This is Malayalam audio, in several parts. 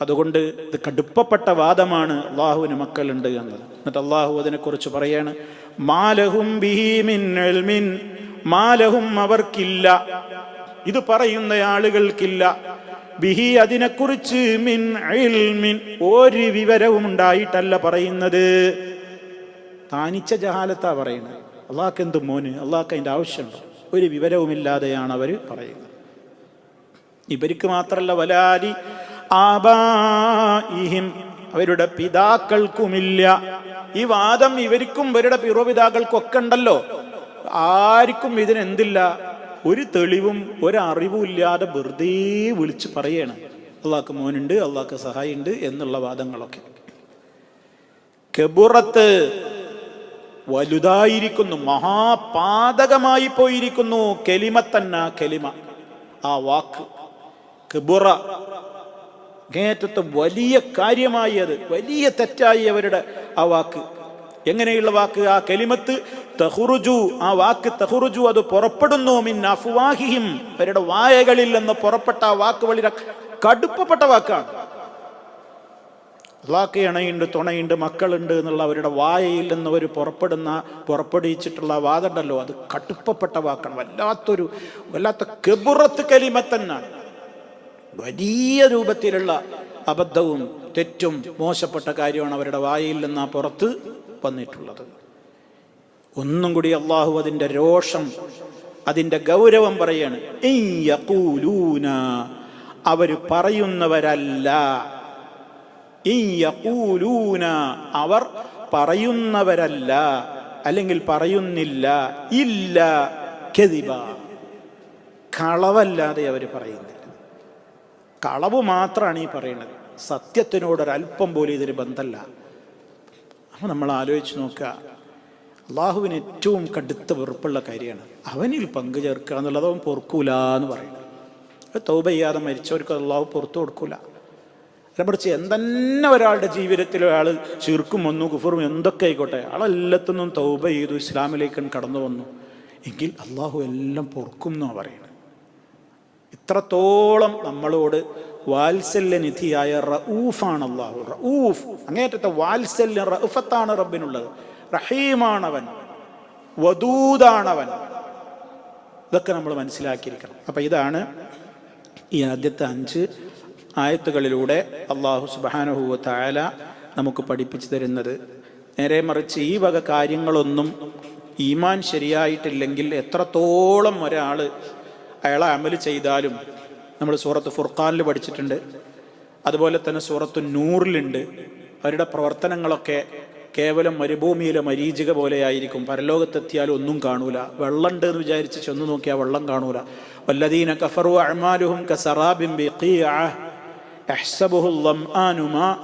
അതുകൊണ്ട് ഇത് കടുപ്പപ്പെട്ട വാദമാണ് അള്ളാഹുവിന് മക്കളുണ്ട് എന്നത്. എന്നിട്ട് അള്ളാഹു അതിനെക്കുറിച്ച് പറയാണ് മാലഹും ബിഹിമിൻ മാലഹും അവർക്കില്ല. ഇത് പറയുന്ന ആളുകൾക്കില്ല. ബിഹി അതിനെക്കുറിച്ച് മിൻ ഇൽമിൻ ഒരു വിവരവും ഉണ്ടായിട്ടല്ല പറയുന്നത്. താനിച്ച ജഹാലത്താ പറയുന്നത്. അള്ളാഹ്ക്ക് എന്ത് മോന്? അള്ളാഹ്ക്ക് അതിന്റെ ആവശ്യമുണ്ടോ? ഒരു വിവരവുമില്ലാതെയാണ് അവർ പറയുന്നത്. ഇവർക്ക് മാത്രല്ല വലാലി ആബായിഹിം അവരുടെ പിതാക്കൾക്കുമില്ല. ഈ വാദം ഇവർക്കും ഇവരുടെ പിറവിതാക്കൾക്കൊക്കെ ഉണ്ടല്ലോ. ആർക്കും ഇതിനെന്തില്ല? ഒരു തെളിവും ഒരറിവും ഇല്ലാതെ വെറുതെ വിളിച്ച് പറയാണ്. അള്ളാഹ്ക്ക് മോനുണ്ട് അള്ളാഹ്ക്ക് സഹായിണ്ട് എന്നുള്ള വാദങ്ങളൊക്കെ. കെബുറത്ത് വലുതായിരിക്കുന്നു മഹാപാതകമായി പോയിരിക്കുന്നു. കെലിമത്തന്ന കെലിമ. ആ വാക്ക് കെബുറ. അങ്ങേറ്റത്തെ വലിയ കാര്യമായി അത് വലിയ തെറ്റായി അവരുടെ ആ വാക്ക്. എങ്ങനെയുള്ള വാക്ക്? ആ കെലിമത്ത് തഹുറുജു ആ വാക്ക് തഹുറുജു അത് പുറപ്പെടുന്നു. മിൻ അഫ്വാഹിഹിം അവരുടെ വായകളിൽ നിന്ന് പുറപ്പെട്ട ആ വാക്ക് വളരെ കടുപ്പപ്പെട്ട വാക്കാണ്. അള്ളാഹ്ക്ക് ഇണയുണ്ട് തുണയുണ്ട് മക്കളുണ്ട് എന്നുള്ള അവരുടെ വായയിൽ നിന്ന് അവർ പുറപ്പെടുന്ന പുറപ്പെടുവിച്ചിട്ടുള്ള വാദമുണ്ടല്ലോ. അത് കടുപ്പപ്പെട്ട വാക്കാണ്. വല്ലാത്തൊരു വല്ലാത്ത കെബുറത്ത് കലിമത്തന്നാണ് വലിയ രൂപത്തിലുള്ള അബദ്ധവും തെറ്റും മോശപ്പെട്ട കാര്യമാണ് അവരുടെ വായിൽ നിന്ന് ആ പുറത്ത് വന്നിട്ടുള്ളത്. ഒന്നും കൂടി അള്ളാഹു അതിന്റെ രോഷം അതിന്റെ ഗൗരവം പറയാണ്. "ഇൻ അവർ പറയുന്നവരല്ല. അവർ പറയുന്നവരല്ല. അല്ലെങ്കിൽ പറയുന്നില്ല. ഇല്ല. കെതിബ കളവല്ലാതെ അവർ പറയുന്നില്ല. കളവ് മാത്രമാണ് ഈ പറയുന്നത് സത്യത്തിനോടൊരല്പം പോലും ഇതിന് ബന്ധമല്ല അപ്പോൾ നമ്മൾ ആലോചിച്ച് നോക്കുക അള്ളാഹുവിന് ഏറ്റവും കടുത്ത വെറുപ്പുള്ള കാര്യമാണ്. അവനിൽ പങ്കു ചേർക്കുക എന്നുള്ളത് അവൻ പൊറുക്കൂല എന്ന് പറയുന്നത് തൗബ ചെയ്യാതെ മരിച്ചവർക്ക് അള്ളാഹു പുറത്തു കൊടുക്കൂല. അതിനെ കുറിച്ച് എന്തെന്നെ ഒരാളുടെ ജീവിതത്തിൽ അയാൾ ചീർക്കും വന്നു കുഫറും എന്തൊക്കെ ആയിക്കോട്ടെ അയാളെല്ലാത്തൊന്നും തൗബ ചെയ്തു ഇസ്ലാമിലേക്ക് കടന്നു വന്നു. എങ്കിൽ അള്ളാഹു എല്ലാം പൊറുക്കും എന്നാണ് പറയുന്നത് ഇത്രത്തോളം നമ്മളോട് വാത്സല്യനിധിയായ റഊഫാണ് അള്ളാഹു റഊഫ് അങ്ങേറ്റത്തെ വാത്സല്യം റഊഫത്താണ് റബ്ബിനുള്ളത്. റഹീമാണവൻ വദൂദാണവൻ. ഇതൊക്കെ നമ്മൾ മനസ്സിലാക്കിയിരിക്കണം. അപ്പം ഇതാണ് ഈ ആദ്യത്തെ അഞ്ച് ആയത്തുകളിലൂടെ അള്ളാഹു സുബാനഹുവ തായാല നമുക്ക് പഠിപ്പിച്ചു തരുന്നത്. നേരെ മറിച്ച് ഈ വക കാര്യങ്ങളൊന്നും ഈമാൻ ശരിയായിട്ടില്ലെങ്കിൽ എത്രത്തോളം ഒരാൾ അയാളെ അമല് ചെയ്താലും നമ്മൾ സൂറത്ത് ഫുർഖാനിൽ പഠിച്ചിട്ടുണ്ട് അതുപോലെ തന്നെ സൂറത്ത് നൂറിലുണ്ട് അവരുടെ പ്രവർത്തനങ്ങളൊക്കെ കേവലം മരുഭൂമിയിലെ മരീചിക പോലെയായിരിക്കും പരലോകത്തെത്തിയാൽ ഒന്നും കാണൂല വെള്ളമുണ്ട് എന്ന് വിചാരിച്ച് ചെന്ന് നോക്കിയാൽ വെള്ളം കാണൂല വല്ലദീന കഫറു അഅ്മാലുഹും കസറാബിൻ ബിഖീഅ يحسبه الظمآن ماء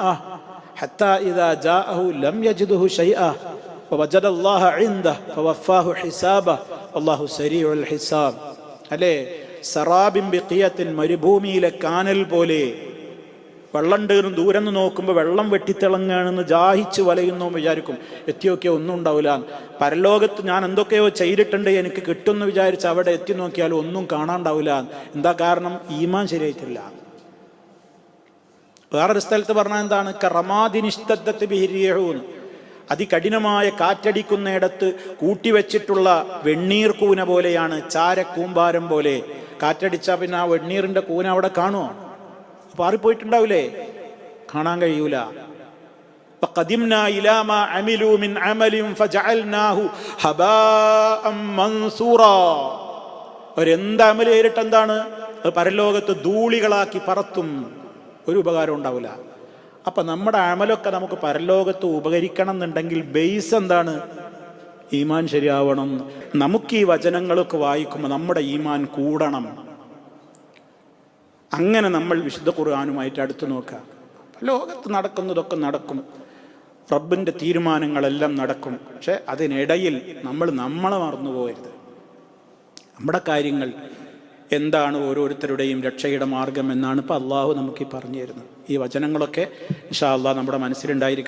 حتى إذا جاءه لم يجده شيئا ووجد الله عنده فوفاه حسابه والله سريع الحساب അല്ലേ? സറാബിൻ ബിക്കിയത്തിൻ മരുഭൂമിയിലെ കാനൽ പോലെ വെള്ളം ടേറും ദൂരം നോക്കുമ്പോൾ വെള്ളം വെട്ടിത്തിളങ്ങാണെന്ന് ജാഹിച്ച് വലയുന്നു വിചാരിക്കും. എത്തിയൊക്കെ ഒന്നും ഉണ്ടാവില്ല. പരലോകത്ത് ഞാൻ എന്തൊക്കെയോ ചെയ്തിട്ടുണ്ട് എനിക്ക് കിട്ടുമെന്ന് വിചാരിച്ച് അവിടെ എത്തി നോക്കിയാൽ ഒന്നും കാണാണ്ടാവില്ല. എന്താ കാരണം? ഈമാൻ ശരിയായിട്ടില്ല. വേറൊരു സ്ഥലത്ത് പറഞ്ഞാൽ എന്താണ്? കറമാതിനിഷ്ടത്തെ ബിഹിരിയഹൂന്ന്. അതികഠിനമായ കാറ്റടിക്കുന്നിടത്ത് കൂട്ടിവെച്ചിട്ടുള്ള വെണ്ണീർ കൂന പോലെയാണ് ചാരക്കൂമ്പാരം പോലെ കാറ്റടിച്ചാൽ പിന്നെ ആ വെണ്ണീറിന്റെ കൂന അവിടെ കാണുമോ പാറിപ്പോയിട്ടുണ്ടാവില്ലേ കാണാൻ കഴിയൂല وقدمنا إلى ما عملوا من عمل فجعلناه هباء منثورا ഒരെന്ത് അമല് ചെയ്തിട്ട് എന്താണ് അത് പരലോകത്ത് ധൂളികളാക്കി പറത്തും ഒരു ഉപകാരം ഉണ്ടാവില്ല അപ്പൊ നമ്മുടെ അമലൊക്കെ നമുക്ക് പരലോകത്ത് ഉപകരിക്കണം എന്നുണ്ടെങ്കിൽ ബേസ് എന്താണ്? ഈമാൻ ശരിയാവണം. നമുക്ക് ഈ വചനങ്ങളൊക്കെ വായിക്കുമ്പോൾ നമ്മുടെ ഈമാൻ കൂടണം. അങ്ങനെ നമ്മൾ വിശുദ്ധ ഖുർആാനുമായിട്ട് അടുത്ത് നോക്കുക. ലോകത്ത് നടക്കുന്നതൊക്കെ നടക്കും. റബ്ബിന്റെ തീരുമാനങ്ങളെല്ലാം നടക്കും. പക്ഷെ അതിനിടയിൽ നമ്മൾ നമ്മളെ മറന്നു പോകരുത് നമ്മുടെ കാര്യങ്ങൾ എന്താണ് ഓരോരുത്തരുടെയും രക്ഷയുടെ മാർഗം എന്നാണ് ഇപ്പോൾ അള്ളാഹു നമുക്ക് ഈ പറഞ്ഞു തരുന്നത്. ഈ വചനങ്ങളൊക്കെ ഇൻഷാ അള്ളാഹ് നമ്മുടെ മനസ്സിലുണ്ടായിരിക്കും.